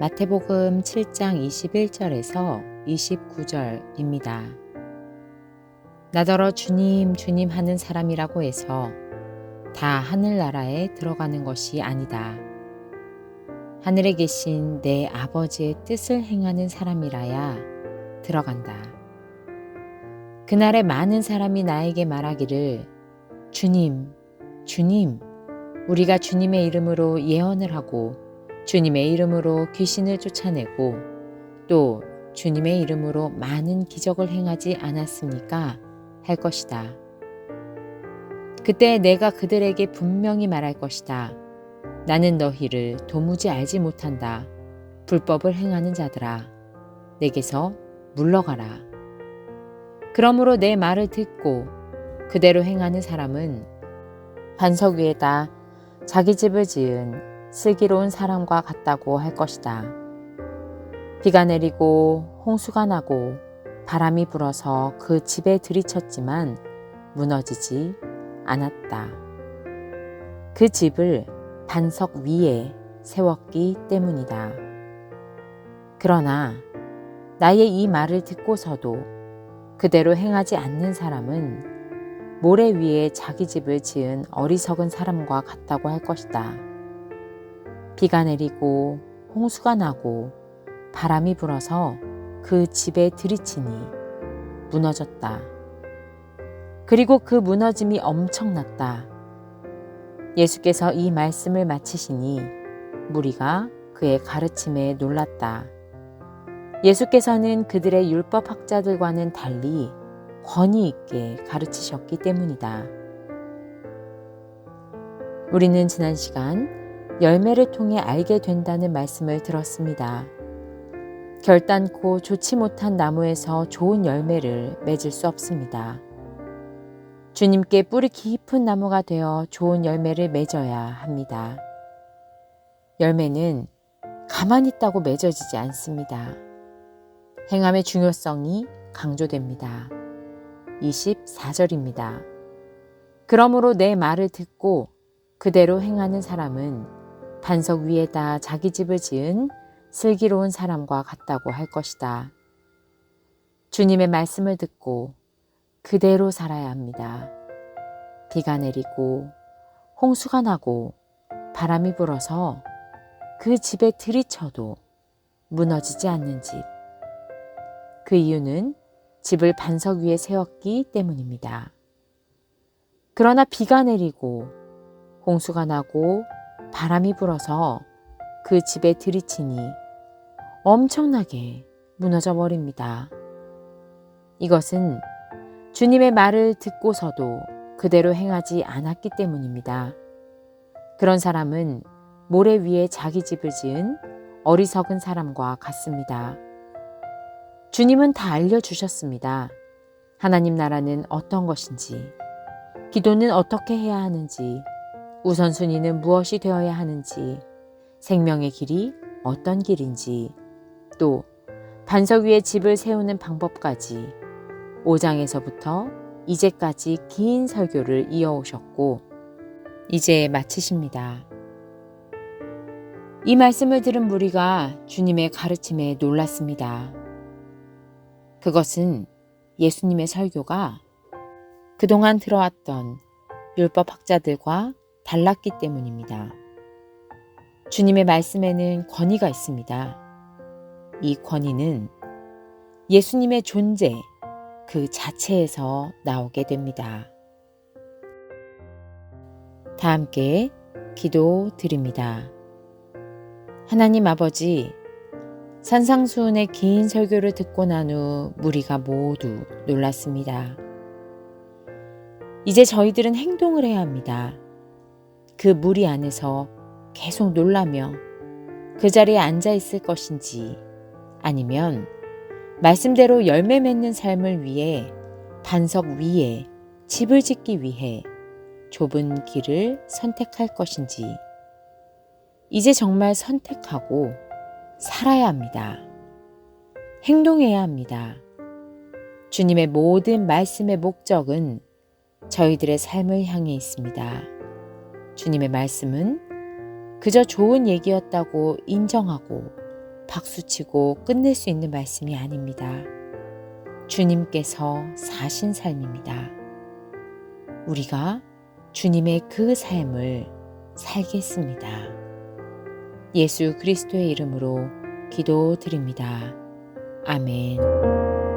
마태복음 7장 21절에서 29절입니다. 나더러 주님, 주님 하는 사람이라고 해서 다 하늘나라에 들어가는 것이 아니다. 하늘에 계신 내 아버지의 뜻을 행하는 사람이라야 들어간다. 그날에 많은 사람이 나에게 말하기를 주님, 주님, 우리가 주님의 이름으로 예언을 하고 주님의 이름으로 귀신을 쫓아내고 또 주님의 이름으로 많은 기적을 행하지 않았습니까? 할 것이다. 그때 내가 그들에게 분명히 말할 것이다. 나는 너희를 도무지 알지 못한다. 불법을 행하는 자들아. 내게서 물러가라. 그러므로 내 말을 듣고 그대로 행하는 사람은 반석 위에다 자기 집을 지은 슬기로운 사람과 같다고 할 것이다. 비가 내리고 홍수가 나고 바람이 불어서 그 집에 들이쳤지만 무너지지 않았다. 그 집을 반석 위에 세웠기 때문이다. 그러나 나의 이 말을 듣고서도 그대로 행하지 않는 사람은 모래 위에 자기 집을 지은 어리석은 사람과 같다고 할 것이다. 비가 내리고 홍수가 나고 바람이 불어서 그 집에 들이치니 무너졌다. 그리고 그 무너짐이 엄청났다. 예수께서 이 말씀을 마치시니 무리가 그의 가르침에 놀랐다. 예수께서는 그들의 율법 학자들과는 달리 권위 있게 가르치셨기 때문이다. 우리는 지난 시간 열매를 통해 알게 된다는 말씀을 들었습니다. 결단코 좋지 못한 나무에서 좋은 열매를 맺을 수 없습니다. 주님께 뿌리 깊은 나무가 되어 좋은 열매를 맺어야 합니다. 열매는 가만히 있다고 맺어지지 않습니다. 행함의 중요성이 강조됩니다. 24절입니다. 그러므로 내 말을 듣고 그대로 행하는 사람은 반석 위에다 자기 집을 지은 슬기로운 사람과 같다고 할 것이다. 주님의 말씀을 듣고 그대로 살아야 합니다. 비가 내리고 홍수가 나고 바람이 불어서 그 집에 들이쳐도 무너지지 않는 집. 그 이유는 집을 반석 위에 세웠기 때문입니다. 그러나 비가 내리고 홍수가 나고 바람이 불어서 그 집에 들이치니 엄청나게 무너져 버립니다. 이것은 주님의 말을 듣고서도 그대로 행하지 않았기 때문입니다. 그런 사람은 모래 위에 자기 집을 지은 어리석은 사람과 같습니다. 주님은 다 알려주셨습니다. 하나님 나라는 어떤 것인지, 기도는 어떻게 해야 하는지, 우선순위는 무엇이 되어야 하는지, 생명의 길이 어떤 길인지, 또 반석 위에 집을 세우는 방법까지 5장에서부터 이제까지 긴 설교를 이어오셨고, 이제 마치십니다. 이 말씀을 들은 무리가 주님의 가르침에 놀랐습니다. 그것은 예수님의 설교가 그동안 들어왔던 율법학자들과 달랐기 때문입니다. 주님의 말씀에는 권위가 있습니다. 이 권위는 예수님의 존재 그 자체에서 나오게 됩니다. 다 함께 기도 드립니다. 하나님 아버지, 산상수훈의 긴 설교를 듣고 난 후 무리가 모두 놀랐습니다. 이제 저희들은 행동을 해야 합니다. 그 무리 안에서 계속 놀라며 그 자리에 앉아 있을 것인지 아니면 말씀대로 열매 맺는 삶을 위해 반석 위에 집을 짓기 위해 좁은 길을 선택할 것인지 이제 정말 선택하고 살아야 합니다. 행동해야 합니다. 주님의 모든 말씀의 목적은 저희들의 삶을 향해 있습니다. 주님의 말씀은 그저 좋은 얘기였다고 인정하고 박수치고 끝낼 수 있는 말씀이 아닙니다. 주님께서 사신 삶입니다. 우리가 주님의 그 삶을 살겠습니다. 예수 그리스도의 이름으로 기도드립니다. 아멘.